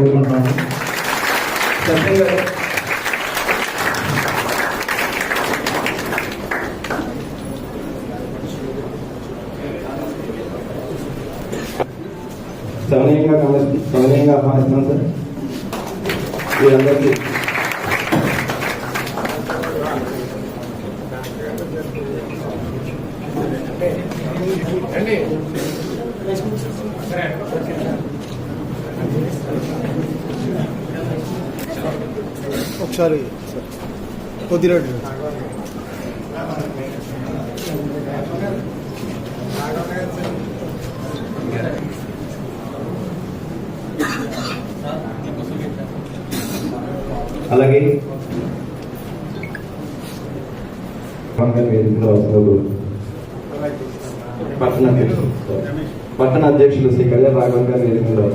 కోరుకుంటున్నాను. సత్యం గారు సమయంగా కావాలి సమయంగా ఆహ్వానిస్తున్నాం ఒకసారి కొద్దిగా అలాగే పవన్ గారి పట్టణ అధ్యక్షులు పట్టణ అధ్యక్షులు శ్రీ కళ్యాణ్ రాఘవన్ గారి వేదికలో.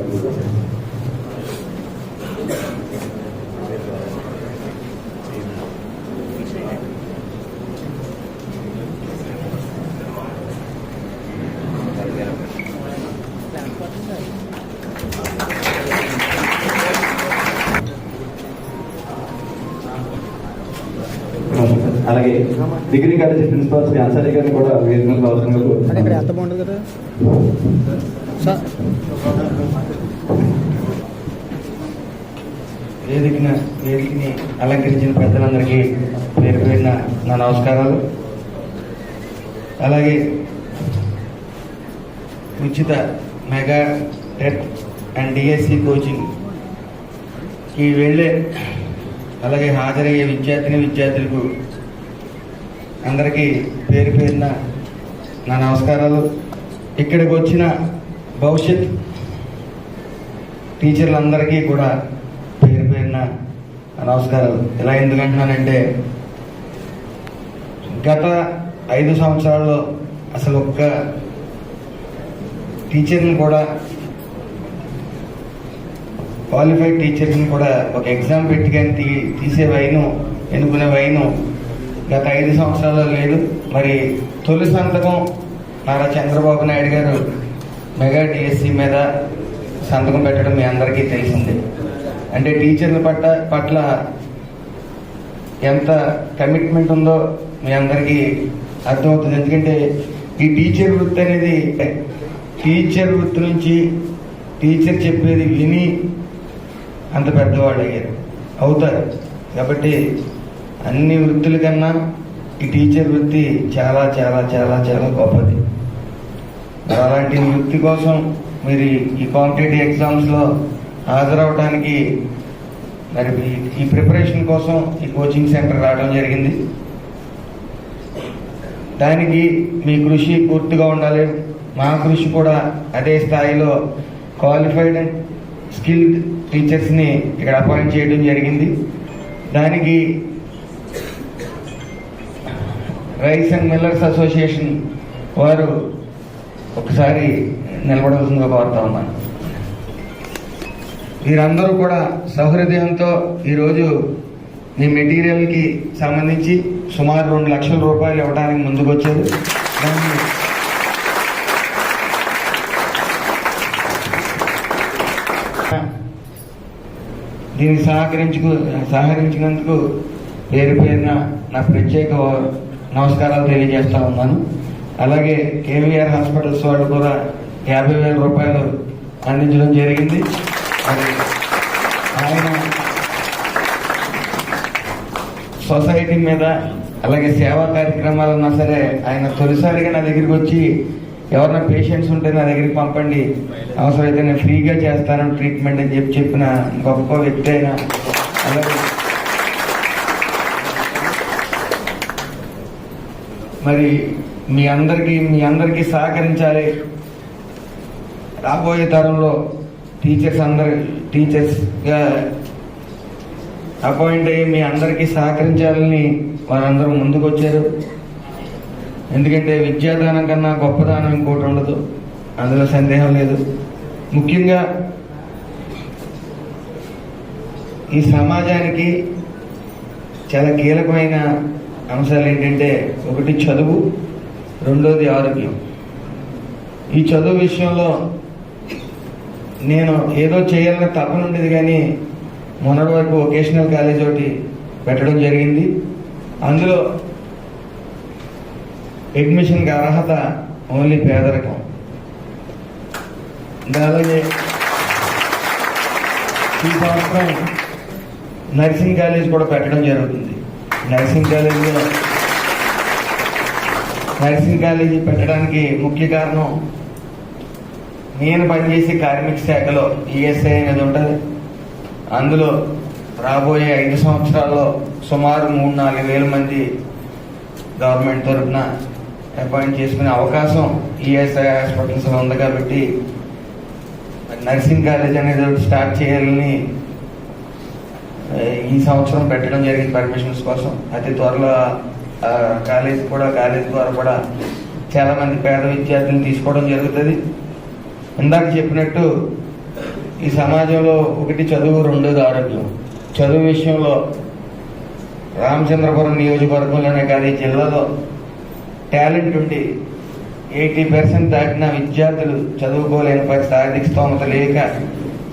అలాగే degree college principal Shri Ansari garu కూడా వేదికలో అవసరం కదా? వేదికన వేదికని అలంకరించిన పెద్దలందరికీ పేరు పేరిన నా నమస్కారాలు. అలాగే ఉచిత mega TET and DSC coaching ఈ వెళ్ళే అలాగే హాజరయ్యే విద్యార్థిని విద్యార్థులకు అందరికీ పేరు పేరిన నా నమస్కారాలు. ఇక్కడికి వచ్చిన భవిష్యత్ టీచర్లందరికీ కూడా పేరు పేరిన నమస్కారాలు. ఇలా ఎందుకంటున్నానంటే గత ఐదు సంవత్సరాల్లో అసలు ఒక్క టీచర్ని కూడా క్వాలిఫైడ్ టీచర్ని కూడా ఒక ఎగ్జామ్ పెట్టి కానీ తీ తీసే వైను ఎన్నుకునే వైను గత ఐదు సంవత్సరాల్లో లేదు మరి తొలి సంతకం నారా చంద్రబాబు నాయుడు గారు మెగా డిఎస్సి మీద సంతకం పెట్టడం మీ అందరికీ తెలిసిందే. అంటే టీచర్ల పట్ల పట్ల ఎంత కమిట్మెంట్ ఉందో మీ అందరికీ అర్థమవుతుంది. ఎందుకంటే ఈ టీచర్ వృత్తి అనేది టీచర్ వృత్తి నుంచి టీచర్ చెప్పేది విని అంత పెద్దవాళ్ళు అయ్యారు. అవుతారు. కాబట్టి అన్ని వృత్తుల కన్నా ఈ టీచర్ వృత్తి చాలా చాలా చాలా చాలా గొప్పది. అలాంటి వృత్తి కోసం మీరు ఈ కాంపిటేటివ్ ఎగ్జామ్స్లో హాజరవడానికి మరి ఈ- ఈ ప్రిపరేషన్ కోసం ఈ కోచింగ్ సెంటర్ రావడం జరిగింది. దానికి మీ కృషి పూర్తిగా ఉండాలి. మా కృషి కూడా అదే స్థాయిలో క్వాలిఫైడ్ అండ్ స్కిల్డ్ టీచర్స్ని ఇక్కడ అపాయింట్ చేయడం జరిగింది. దానికి రైస్ అండ్ మిల్లర్స్ అసోసియేషన్ వారు ఒకసారి నిలబడవలసిందిగా కోరుతా ఉన్నాను. వీరందరూ కూడా సహృదయంతో ఈరోజు మీ మెటీరియల్కి సంబంధించి సుమారు రెండు లక్షల రూపాయలు ఇవ్వడానికి ముందుకొచ్చారు. దాన్ని సహకరించుకు సహకరించినందుకు పేరు పేరున నా ప్రత్యేక నమస్కారాలు తెలియజేస్తా ఉన్నాను. అలాగే కేవీఆర్ హాస్పిటల్స్ వాళ్ళు కూడా యాభై వేల రూపాయలు అందించడం జరిగింది. అది ఆయన సొసైటీ మీద అలాగే సేవా కార్యక్రమాలన్నా సరే ఆయన తొలిసారిగా నా దగ్గరికి వచ్చి ఎవరైనా పేషెంట్స్ ఉంటే నా దగ్గరికి పంపండి. అవసరమైతే నేను ఫ్రీగా చేస్తాను ట్రీట్మెంట్ అని చెప్పి చెప్పిన గొప్ప వ్యక్తి అయినా అలాగే మరి మీ అందరికీ మీ అందరికీ సహకరించాలి. రాబోయే తరంలో టీచర్స్ అందరి టీచర్స్గా అపాయింట్ అయ్యి మీ అందరికీ సహకరించాలని వారందరూ ముందుకు వచ్చారు ఎందుకంటే విద్యాదానం కన్నా గొప్పదానం ఇంకోటి ఉండదు. అందులో సందేహం లేదు. ముఖ్యంగా ఈ సమాజానికి చాలా కీలకమైన అంశాలు ఏంటంటే ఒకటి చదువు రెండోది ఆరోగ్యం. ఈ చదువు విషయంలో నేను ఏదో చేయాలని తపన ఉండేది కానీ మొన్నటి వరకు వొకేషనల్ కాలేజ్ ఒకటి పెట్టడం జరిగింది. అందులో అడ్మిషన్కి అర్హత ఓన్లీ పేదరికం. అలాగే ఈ సంవత్సరం నర్సింగ్ కాలేజ్ కూడా పెట్టడం జరుగుతుంది. నర్సింగ్ కాలేజీలో నర్సింగ్ కాలేజీ పెట్టడానికి ముఖ్య కారణం నేను పనిచేసే కార్మిక శాఖలో ఈఎస్ఐ అనేది ఉంటుంది. అందులో రాబోయే ఐదు సంవత్సరాల్లో సుమారు మూడు నాలుగు వేల మంది గవర్నమెంట్ తరఫున అపాయింట్ చేసుకునే అవకాశం ఈఎస్ఐ హాస్పిటల్స్లో ఉంది కాబట్టి నర్సింగ్ కాలేజ్ అనేది స్టార్ట్ చేయాలని ఈ సంవత్సరం పెట్టడం జరిగింది పర్మిషన్స్ కోసం. అతి త్వరలో కాలేజ్ కూడా కాలేజ్ ద్వారా కూడా చాలా మంది పేద విద్యార్థులను తీసుకోవడం జరుగుతుంది. ఇందాక చెప్పినట్టు ఈ సమాజంలో ఒకటి చదువు రెండోది ఆరోగ్యం. చదువు విషయంలో రామచంద్రపురం నియోజకవర్గంలోనే కానీ జిల్లాలో టాలెంట్ ఉండి ఎయిటీ పర్సెంట్ దాటిన విద్యార్థులు చదువుకోలేని పరిస్థితి ఆర్థిక స్తోమత లేక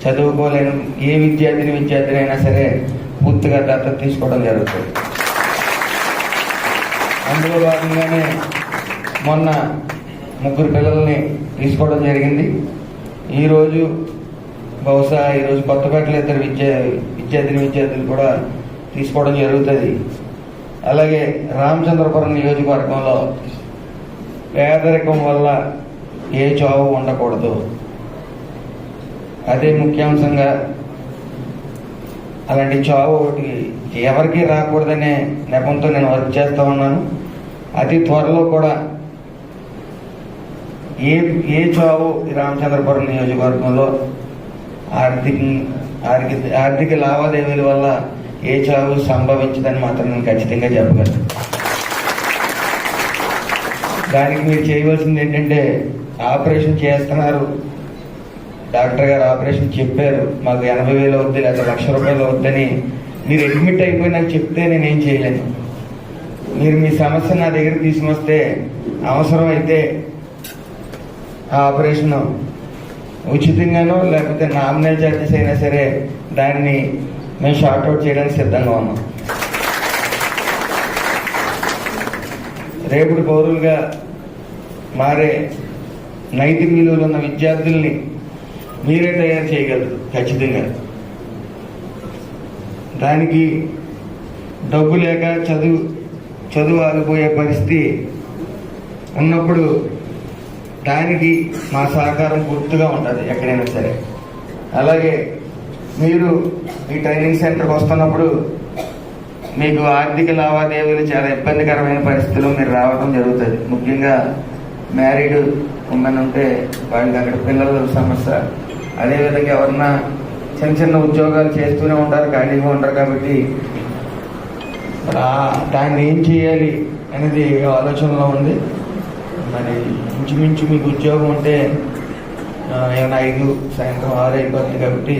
చదువుకోలేని ఏ విద్యార్థిని విద్యార్థిని అయినా సరే పూర్తిగా దత్తత తీసుకోవడం జరుగుతుంది. అందులో భాగంగానే మొన్న ముగ్గురు పిల్లల్ని తీసుకోవడం జరిగింది. ఈరోజు బహుశా ఈరోజు కొత్తపేటలో ఇద్దరు విద్యా విద్యార్థిని విద్యార్థులు కూడా తీసుకోవడం జరుగుతుంది. అలాగే రామచంద్రపురం నియోజకవర్గంలో పేదరికం వల్ల ఏ చావు ఉండకూడదు. అదే ముఖ్యాంశంగా అలాంటి చావు ఒకటి ఎవరికి రాకూడదనే నెపంతో నేను వర్క్ చేస్తూ ఉన్నాను. అతి త్వరలో కూడా ఏ ఏ చావు రామచంద్రపురం నియోజకవర్గంలో ఆర్థిక ఆర్థిక ఆర్థిక లావాదేవీల వల్ల ఏ చావు సంభవించదని మాత్రం నేను ఖచ్చితంగా చెప్పగలను. దానికి మీరు చేయవలసింది ఏంటంటే ఆపరేషన్ చేస్తున్నారు. డాక్టర్ గారు ఆపరేషన్ చెప్పారు మాకు ఎనభై వేలు అవుద్ది లేకపోతే లక్ష రూపాయలు అవుద్దని. మీరు అడ్మిట్ అయిపోయి నాకు చెప్తే నేనేం చేయలేను. మీరు మీ సమస్య నా దగ్గర తీసుకొస్తే అవసరం అయితే ఆ ఆపరేషన్ ఉచితంగానో లేకపోతే నామినల్ చార్జెస్ అయినా సరే దాన్ని మేము షార్ట్ అవుట్ చేయడానికి సిద్ధంగా ఉన్నాం. రేపుడు పౌరులుగా మారే నైతిక విలువలు ఉన్న విద్యార్థుల్ని మీరే తయారు చేయగలరు ఖచ్చితంగా. దానికి డబ్బు లేక చదువు చదువు ఆగిపోయే పరిస్థితి ఉన్నప్పుడు దానికి మా సహకారం పూర్తిగా ఉంటుంది ఎక్కడైనా సరే. అలాగే మీరు ఈ ట్రైనింగ్ సెంటర్కి వస్తున్నప్పుడు మీకు ఆర్థిక లావాదేవీలు చాలా ఇబ్బందికరమైన పరిస్థితుల్లో మీరు రావడం జరుగుతుంది. ముఖ్యంగా మ్యారీడ్ ఉమెన్ ఉంటే వాళ్ళకి అక్కడ పిల్లల సమస్య అదేవిధంగా ఎవరన్నా చిన్న చిన్న ఉద్యోగాలు చేస్తూనే ఉంటారు ఖాళీగా ఉంటారు కాబట్టి. దాన్ని ఏం చేయాలి అనేది ఆలోచనలో ఉంది. మరి ఇంచుమించు మీకు ఉద్యోగం ఉంటే ఏమైనా ఐదు సాయంత్రం ఆరు అయిపోతుంది కాబట్టి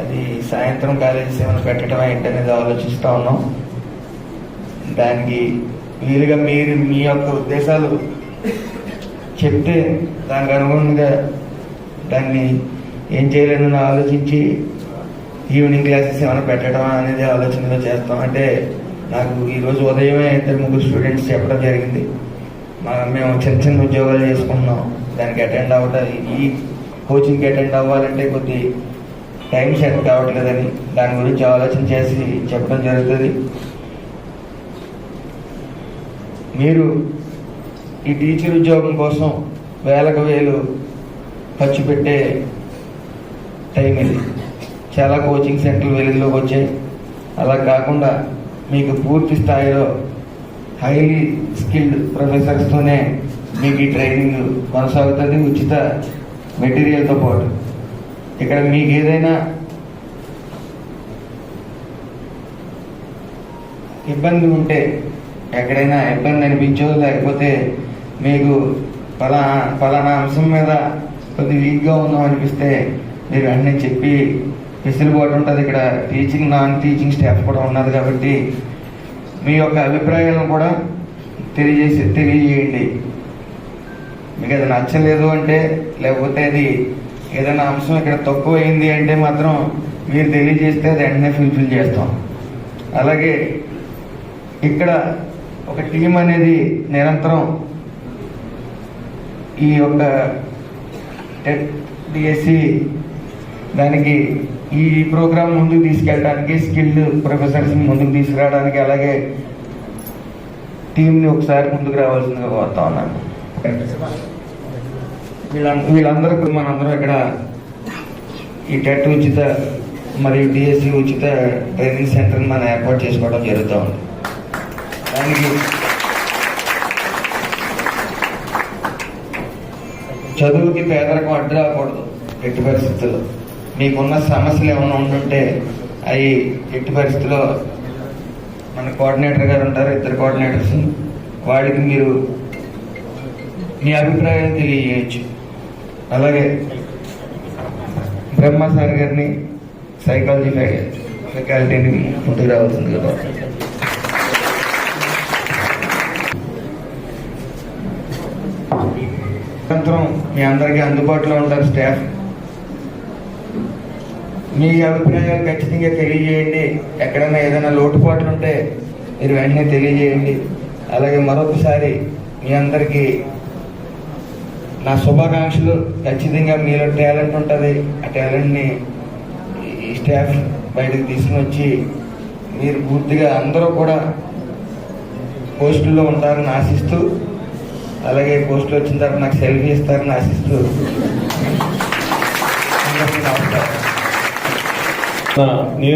అది సాయంత్రం కాలేజెస్ ఏమైనా పెట్టడం ఏంటి అనేది ఆలోచిస్తూ ఉన్నాం. దానికి వీలుగా మీరు మీ యొక్క ఉద్దేశాలు చెప్తే దానికి అనుగుణంగా దాన్ని ఏం చేయాలని ఆలోచించి ఈవినింగ్ క్లాసెస్ ఏమైనా పెట్టడం అనేది ఆలోచనలో చేస్తాం. అంటే నాకు ఈరోజు ఉదయమే ఇద్దరు ముగ్గురు స్టూడెంట్స్ చెప్పడం జరిగింది. మేము చిన్న చిన్న ఉద్యోగాలు చేసుకుంటున్నాం. దానికి అటెండ్ అవ్వడం ఈ కోచింగ్కి అటెండ్ అవ్వాలంటే కొద్ది టైం సెట్ కావట్లేదని దాని గురించి ఆలోచన చేసి చెప్పడం జరుగుతుంది. మీరు ఈ టీచర్ ఉద్యోగం కోసం వేలకు వేలు ఖర్చు పెట్టే టైం ఇది. చాలా కోచింగ్ సెంటర్లు వెలుగులోకి వచ్చాయి. అలా కాకుండా మీకు పూర్తి స్థాయిలో హైలీ స్కిల్డ్ ప్రొఫెసర్స్తోనే మీకు ఈ ట్రైనింగ్ కొనసాగుతుంది ఉచిత మెటీరియల్తో పాటు. ఇక్కడ మీకు ఏదైనా ఇబ్బంది ఉంటే ఎక్కడైనా ఇబ్బంది అనిపించో లేకపోతే మీకు పలా పలానా అంశం మీద కొద్ది వీక్గా ఉన్నాం అనిపిస్తే మీరు అన్నీ చెప్పి వెసులుబాటు ఉంటుంది ఇక్కడ. టీచింగ్ నాన్ టీచింగ్ స్టాఫ్ కూడా ఉన్నది కాబట్టి మీ యొక్క అభిప్రాయాలను కూడా తెలియజేసి తెలియజేయండి. మీకు అది నచ్చలేదు అంటే లేకపోతే అది ఏదైనా అంశం ఇక్కడ తక్కువ అయింది అంటే మాత్రం మీరు తెలియజేస్తే అది వెంటనే ఫుల్ఫిల్ చేస్తాం. అలాగే ఇక్కడ ఒక టీం అనేది నిరంతరం ఈ యొక్క డిఎస్సి దానికి ఈ ప్రోగ్రాం ముందుకు తీసుకెళ్ళడానికి స్కిల్డ్ ప్రొఫెసర్స్ ముందుకు తీసుకురావడానికి అలాగే టీంని ఒకసారి ముందుకు రావాల్సిందిగా కోరుతా ఉన్నాను. వీళ్ళందరూ మనందరం ఇక్కడ ఈ టెట్ ఉచిత మరియు డిఎస్సి ఉచిత ట్రైనింగ్ సెంటర్ మనం ఏర్పాటు చేసుకోవడం జరుగుతూ ఉంది. దానికి చదువుకి పేదరికం అడ్డు రాకూడదు. ఎట్టి పరిస్థితుల్లో. మీకున్న సమస్యలు ఏమైనా ఉంటుంటే అవి ఎట్టి పరిస్థితుల్లో మన కోఆర్డినేటర్ గారు ఉంటారు ఇద్దరు కోఆర్డినేటర్స్ వాళ్ళకి మీరు మీ అభిప్రాయాన్ని తెలియజేయచ్చు. అలాగే బ్రహ్మ సార్ గారిని సైకాలజీ ఫ్యాకల్టీని ముందుకు రావాల్సింది కదా. నిరంతరం మీ అందరికీ అందుబాటులో ఉంటారు స్టాఫ్. మీ అభిప్రాయాలు ఖచ్చితంగా తెలియజేయండి. ఎక్కడైనా ఏదైనా లోటుపాట్లు ఉంటే మీరు వెంటనే తెలియజేయండి. అలాగే మరొకసారి మీ అందరికీ నా శుభాకాంక్షలు. ఖచ్చితంగా మీలో టాలెంట్ ఉంటుంది. ఆ టాలెంట్ని ఈ స్టాఫ్ బయటకు తీసుకుని వచ్చి మీరు పూర్తిగా అందరూ కూడా పోస్టుల్లో ఉంటారని ఆశిస్తూ అలాగే పోస్టులు వచ్చిన తర్వాత నాకు సెల్ఫీ ఇస్తారని ఆశిస్తూ నమస్కారం. నమస్కారం నా